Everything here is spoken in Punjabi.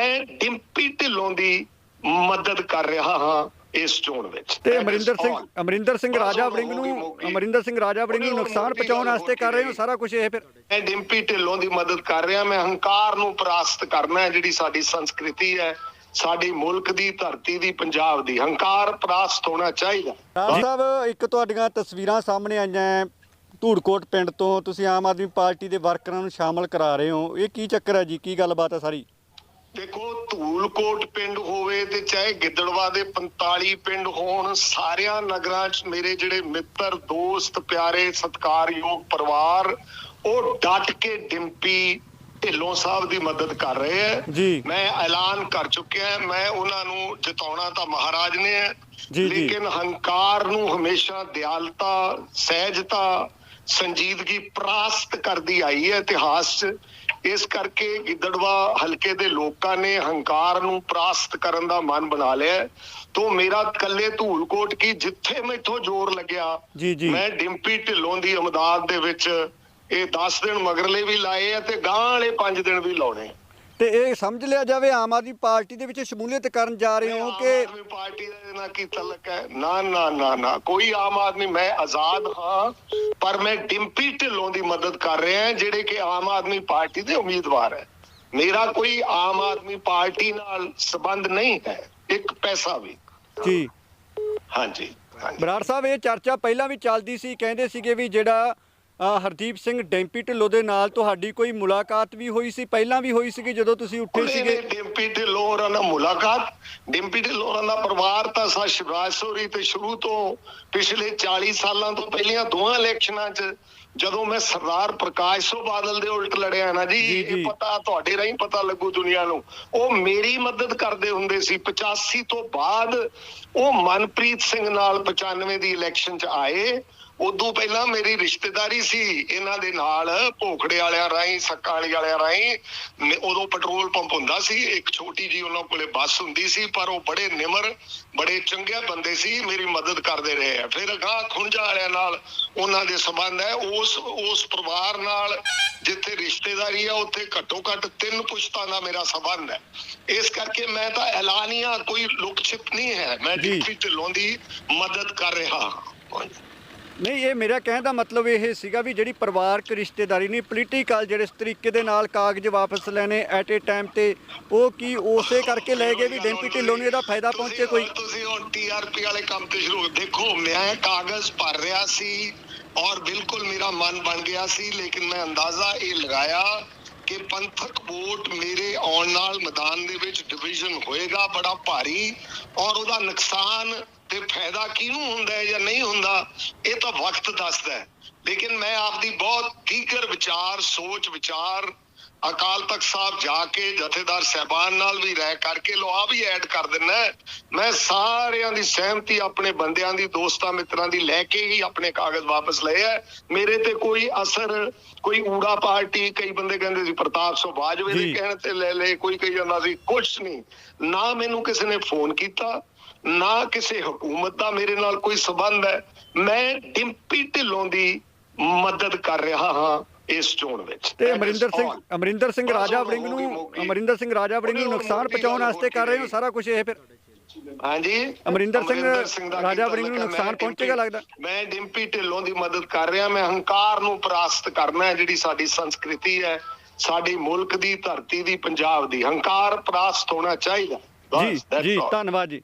ਮੈਂ ਡਿੰਪੀ ਢਿੱਲੋਂ ਦੀ ਮਦਦ ਕਰ ਰਿਹਾ ਹਾਂ ਇਸ ਚੋਣ ਵਿੱਚ ਤੇ ਅਮਰਿੰਦਰ ਸਿੰਘ. ਅਮਰਿੰਦਰ ਸਿੰਘ ਰਾਜਾ ਵੜਿੰਗ ਨੂੰ। ਅਮਰਿੰਦਰ ਸਿੰਘ ਰਾਜਾ ਵੜਿੰਗ ਨੂੰ ਨੁਕਸਾਨ ਪਹੁੰਚਾਉਣ ਵਾਸਤੇ ਕਰ ਰਹੇ ਹੋ। ਸਾਰਾ ਕੁਝ ਇਹ ਫਿਰ ਮੈਂ ਡਿੰਪੀ ਢਿੱਲੋਂ ਦੀ ਮਦਦ ਕਰ ਰਿਹਾ ਮੈਂ ਹੰਕਾਰ ਨੂੰ ਪਰਾਸਤ ਕਰਨਾ ਹੈ ਜਿਹੜੀ ਸਾਡੀ ਸੰਸਕ੍ਰਿਤੀ ਹੈ ਸਾਡੀ ਮੁਲਕ ਦੀ ਧਰਤੀ ਦੀ ਪੰਜਾਬ ਦੀ ਹੰਕਾਰ ਪਰਾਸਤ ਹੋਣਾ ਚਾਹੀਦਾ ਸਾਹਿਬ ਇੱਕ ਤੁਹਾਡੀਆਂ ਤਸਵੀਰਾਂ ਸਾਹਮਣੇ ਆਈਆਂ ਧੂੜਕੋਟ ਪਿੰਡ ਤੋਂ ਤੁਸੀਂ ਆਮ ਆਦਮੀ ਪਾਰਟੀ ਦੇ ਵਰਕਰਾਂ ਨੂੰ ਸ਼ਾਮਲ ਕਰਾ ਰਹੇ ਹੋ ਇਹ ਕੀ ਚੱਕਰ ਹੈ ਜੀ ਕੀ ਗੱਲਬਾਤ ਹੈ ਸਾਰੀ ਦੇਖੋ ਧੂਲਕੋਟ ਪਿੰਡ ਹੋਵੇ ਤੇ ਚਾਹੇ ਗਿੱਦੜਵਾ ਦੇ 45 ਪਿੰਡ ਹੋਣ ਸਾਰਿਆਂ ਨਗਰਾਂ 'ਚ ਮੇਰੇ ਜਿਹੜੇ ਮਿੱਤਰ ਦੋਸਤ ਪਿਆਰੇ ਸਤਿਕਾਰਯੋਗ ਪਰਿਵਾਰ ਉਹ ਡਟ ਕੇ ਡਿੰਪੀ ਢਿੱਲੋਂ ਸਾਹਿਬ ਦੀ ਮਦਦ ਕਰ ਰਹੇ ਹੈ। ਮੈਂ ਐਲਾਨ ਕਰ ਚੁੱਕਿਆ ਮੈਂ ਉਹਨਾਂ ਨੂੰ ਜਿਤਾਉਣਾ ਤਾਂ ਮਹਾਰਾਜ ਨੇ ਹੈ ਜੀ, ਜੀ। ਲੇਕਿਨ ਹੰਕਾਰ ਨੂੰ ਹਮੇਸ਼ਾ ਦਿਆਲਤਾ ਸਹਿਜਤਾ ਸੰਜੀਦਗੀ ਪਰਾਸਤ ਕਰਦੀ ਆਈ ਹੈ ਇਤਿਹਾਸ 'ਚ ਇਸ ਕਰਕੇ ਗਿੱਦੜਵਾ ਹਲਕੇ ਦੇ ਲੋਕਾਂ ਨੇ ਹੰਕਾਰ ਨੂੰ ਪਰਾਸਤ ਕਰਨ ਦਾ ਮਨ ਬਣਾ ਲਿਆ। ਤੋ ਮੇਰਾ ਕੱਲੇ ਧੂਲਕੋਟ ਕੀ ਜਿੱਥੇ ਮੈਥੋਂ ਜ਼ੋਰ ਲੱਗਿਆ। ਮੈਂ ਡਿੰਪੀ ਢਿੱਲੋਂ ਦੀ ਇਮਦਾਦ ਦੇ ਵਿੱਚ ਇਹ 10 ਦਿਨ ਮਗਰਲੇ ਵੀ ਲਾਏ ਆ ਤੇ ਗਾਂ ਵਾਲੇ 5 ਦਿਨ ਵੀ ਲਾਉਣੇ। ਤੇ ਇਹ ਸਮਝ ਲਿਆ ਜਾਵੇ ਆਮ ਆਦਮੀ ਪਾਰਟੀ ਦੇ ਵਿੱਚ ਸ਼ਮੂਲੀਅਤ ਕਰਨ ਜਾ ਰਹੇ ਹੋ ਆਮ ਕਿ ਆਦਮੀ ਪਾਰਟੀ ਦਾ ਇਹਦੇ ਨਾਲ ਕੀ ਤਲਕ ਹੈ? ਨਾ ਨਾ ਨਾ ਨਾ। ਕੋਈ ਆਮ ਆਦਮੀ ਮੈਂ ਆਜ਼ਾਦ ਹਾਂ ਪਰ ਮੈਂ ਡਿੰਪੀ ਢਿੱਲੋਂ ਦੀ ਮਦਦ ਕਰ ਰਿਹਾ ਹਾਂ ਜਿਹੜੇ ਕਿ ਆਮ ਆਦਮੀ ਪਾਰਟੀ ਦੇ ਉਮੀਦਵਾਰ ਹੈ। ਮੇਰਾ ਕੋਈ ਆਮ ਆਦਮੀ ਪਾਰਟੀ ਨਾਲ ਸਬੰਧ ਨਹੀਂ ਹੈ। ਇੱਕ ਪੈਸਾ ਵੀ। ਜੀ। ਹਾਂਜੀ। ਬਰਾੜ ਸਾਹਿਬ ਇਹ ਚਰਚਾ ਪਹਿਲਾਂ ਵੀ ਚੱਲਦੀ ਸੀ ਕਹਿੰਦੇ ਸੀਗੇ ਵੀ ਜਿਹੜਾ ਹਰਦੀਪ ਸਿੰਘ ਡੈਂਪੀ ਢਿੱਲੋਂ ਦੇ ਨਾਲ ਤੁਹਾਡੀ ਕੋਈ ਮੁਲਾਕਾਤ ਵੀ ਹੋਈ ਸੀ? ਪਹਿਲਾਂ ਵੀ ਹੋਈ ਸੀਗੀ ਜਦੋਂ ਤੁਸੀਂ ਉੱਠੇ ਸੀਗੇ? ਡਿੰਪੀ ਢਿੱਲੋਂ ਹੋਰਾਂ ਨਾਲ ਮੁਲਾਕਾਤ। ਡਿੰਪੀ ਢਿੱਲੋਂ ਹੋਰਾਂ ਦਾ ਪਰਿਵਾਰ ਤਾਂ ਸਾ ਸ਼ਿਵਰਾਜ ਸੋਰੀ ਤੇ ਸ਼ੁਰੂ ਤੋਂ ਪਿਛਲੇ 40 ਸਾਲਾਂ ਤੋਂ ਪਹਿਲੀਆਂ ਦੋਹਾਂ ਇਲੈਕਸ਼ਨਾਂ 'ਚ ਜਦੋਂ ਮੈਂ ਸਰਦਾਰ ਪ੍ਰਕਾਸ਼ ਸਿੰਘ ਬਾਦਲ ਦੇ ਉਲਟ ਲੜਿਆ ਨਾ ਜੀ। ਇਹ ਪਤਾ ਤੁਹਾਡੇ ਰਾਹੀਂ ਪਤਾ ਲੱਗੂ ਦੁਨੀਆ ਨੂੰ। ਉਹ ਮੇਰੀ ਮਦਦ ਕਰਦੇ ਹੁੰਦੇ ਸੀ। 85 ਤੋਂ ਬਾਅਦ ਉਹ ਮਨਪ੍ਰੀਤ ਸਿੰਘ ਨਾਲ 95 ਦੀ ਇਲੈਕਸ਼ਨ 'ਚ ਆਏ। ਉਦੋਂ ਪਹਿਲਾਂ ਮੇਰੀ ਰਿਸ਼ਤੇਦਾਰੀ ਸੀ ਇਹਨਾਂ ਦੇ ਨਾਲ ਭੋਖੜੇ ਵਾਲਿਆਂ ਰਾਹੀਂ ਸੱਕਾਂ ਵਾਲੀ ਵਾਲਿਆਂ ਰਾਹੀਂ। ਉਦੋਂ ਪੈਟਰੋਲ ਪੰਪ ਹੁੰਦਾ ਸੀ। ਇੱਕ ਛੋਟੀ ਜੀ ਉਹਨਾਂ ਕੋਲੇ ਬੱਸ ਹੁੰਦੀ ਸੀ ਪਰ ਉਹ ਬੜੇ ਨਿਮਰ ਬੜੇ ਚੰਗੇ ਬੰਦੇ ਸੀ। ਮੇਰੀ ਮਦਦ ਕਰਦੇ ਰਹੇ ਆ। ਫਿਰ ਅਗਾਹ ਖੁੰਝਾ ਵਾਲਿਆਂ ਨਾਲ ਉਹਨਾਂ ਦੇ ਸੰਬੰਧ ਹੈ। ਉਸ ਉਸ ਪਰਿਵਾਰ ਨਾਲ ਜਿੱਥੇ ਰਿਸ਼ਤੇਦਾਰੀ ਆ ਉੱਥੇ ਘੱਟੋ ਘੱਟ ਤਿੰਨ ਪੁਸ਼ਤਾਂ ਦਾ ਮੇਰਾ ਸੰਬੰਧ ਹੈ। ਇਸ ਕਰਕੇ ਮੈਂ ਤਾਂ ਐਲਾਨੀਆਂ ਕੋਈ ਲੁਕ ਛਿਪ ਨਹੀਂ ਹੈ। ਮੈਂ। ਡਿਪਟੀ ਢਿੱਲੋਂ ਦੀ ਮਦਦ ਕਰ ਰਿਹਾ ਹਾਂ। ਨਹੀਂ ਇਹ ਮੇਰਾ ਕਹਿਣ ਦਾ ਮਤਲਬ ਇਹ ਸੀਗਾ ਵੀ ਜਿਹੜੀ ਪਰਿਵਾਰਕ ਰਿਸ਼ਤੇਦਾਰੀ ਨਹੀਂ ਪੋਲੀਟੀਕਲ ਜਿਹੜੇ ਇਸ ਤਰੀਕੇ ਦੇ ਨਾਲ ਕਾਗਜ਼ ਵਾਪਸ ਲੈਣੇ ਐਟ ਏ ਟਾਈਮ ਤੇ ਉਹ ਕੀ ਉਸੇ ਕਰਕੇ ਲੈ ਗਏ ਵੀ ਡੈਂਪੀ ਢਿੱਲੋਂ ਨੂੰ ਇਹਦਾ ਫਾਇਦਾ ਪਹੁੰਚੇ ਕੋਈ? ਤੁਸੀਂ ਹੁਣ ਟੀਆਰਪੀ ਵਾਲੇ ਕੰਮ ਤੇ ਸ਼ੁਰੂ ਦੇਖੋ ਮੈਂ ਕਾਗਜ਼ ਭਰ ਰਿਹਾ ਸੀ। ਔਰ ਬਿਲਕੁਲ ਮੇਰਾ ਮਨ ਬਣ ਗਿਆ ਸੀ, ਲੇਕਿਨ ਮੈਂ ਅੰਦਾਜ਼ਾ ਇਹ ਲਗਾਇਆ ਕਿ ਪੰਥਕ ਵੋਟ ਮੇਰੇ ਆਉਣ ਨਾਲ ਮੈਦਾਨ ਦੇ ਵਿੱਚ ਡਿਵੀਜ਼ਨ ਹੋਏਗਾ, ਬੜਾ ਭਾਰੀ ਔਰ ਉਹਦਾ ਨੁਕਸਾਨ ਤੇ ਫਾਇਦਾ ਕਿਹਨੂੰ ਹੁੰਦਾ ਹੈ ਜਾਂ ਨਹੀਂ ਹੁੰਦਾ, ਇਹ ਤਾਂ ਵਕਤ ਦੱਸਦਾ ਹੈ। ਲੇਕਿਨ ਮੈਂ ਆਪਦੀ ਬਹੁਤ ਦੀਗਰ ਵਿਚਾਰ, ਸੋਚ ਵਿਚਾਰ ਅਕਾਲ ਤਖਤ ਸਾਹਿਬ ਜਾ ਕੇ ਜਥੇਦਾਰ ਸਹਿਬਾਨ ਨਾਲ ਵੀ ਰਹਿ ਕਰਕੇ ਲੋ ਆ ਵੀ ਐਡ ਕਰ ਦਿੰਨਾ। ਮੈਂ ਸਾਰਿਆਂ ਦੀ ਸਹਿਮਤੀ ਆਪਣੇ ਬੰਦਿਆਂ ਦੀ ਦੋਸਤਾਂ ਮਿੱਤਰਾਂ ਦੀ ਲੈ ਕੇ ਹੀ ਆਪਣੇ ਕਾਗਜ਼ ਵਾਪਸ ਲਏ ਆ ਮੇਰੇ ਤੇ ਕੋਈ ਅਸਰ ਕੋਈ ਊੜਾ ਪਾਰਟੀ ਕਈ ਬੰਦੇ ਕਹਿੰਦੇ ਸੀ ਪ੍ਰਤਾਪ ਸਿੰਘ ਬਾਜਵੇ ਦੇ। ਕਹਿਣ ਤੇ ਲੈ ਲੈ ਕੋਈ ਕਹੀ ਜਾਂਦਾ ਸੀ ਕੁਛ ਨਹੀਂ ਨਾ ਮੈਨੂੰ ਕਿਸੇ ਨੇ ਫੋਨ ਕੀਤਾ ਨਾ ਕਿਸੇ ਹਕੂਮਤ ਦਾ ਮੇਰੇ ਨਾਲ ਕੋਈ ਸਬੰਧ ਹੈ ਮੈਂ ਡਿੰਪੀ ਢਿੱਲੋਂ ਦੀ ਮਦਦ ਕਰ ਰਿਹਾ ਹਾਂ ਇਸ ਚੋਣ ਵਿੱਚ ਤੇ ਅਮਰਿੰਦਰ ਸਿੰਘ. ਅਮਰਿੰਦਰ ਸਿੰਘ ਰਾਜਾ ਵੜਿੰਗ ਨੂੰ। ਅਮਰਿੰਦਰ ਸਿੰਘ ਰਾਜਾ ਵੜਿੰਗ ਨੂੰ ਨੁਕਸਾਨ ਪਹੁੰਚਾਉਣ ਵਾਸਤੇ ਕਰ ਰਹੇ ਹੋ ਸਾਰਾ ਕੁਝ ਇਹ ਫਿਰ ਹਾਂਜੀ ਅਮਰਿੰਦਰ ਸਿੰਘ ਰਾਜਾ ਕੀ ਵੜਿੰਗ ਨੂੰ? ਨੁਕਸਾਨ ਪਹੁੰਚੇਗਾ ਲੱਗਦਾ? ਮੈਂ ਡਿੰਪੀ ਢਿੱਲੋਂ ਦੀ ਮਦਦ ਕਰ ਰਿਹਾ ਮੈਂ ਹੰਕਾਰ ਨੂੰ ਪਰਾਸਤ ਕਰਨਾ ਹੈ ਜਿਹੜੀ ਸਾਡੀ ਸੰਸਕ੍ਰਿਤੀ ਹੈ ਸਾਡੀ ਮੁਲਕ ਦੀ ਧਰਤੀ ਦੀ ਪੰਜਾਬ ਦੀ ਹੰਕਾਰ ਪਰਾਸਤ ਹੋਣਾ ਚਾਹੀਦਾ ਜੀ ਜੀ. ਧੰਨਵਾਦ ਜੀ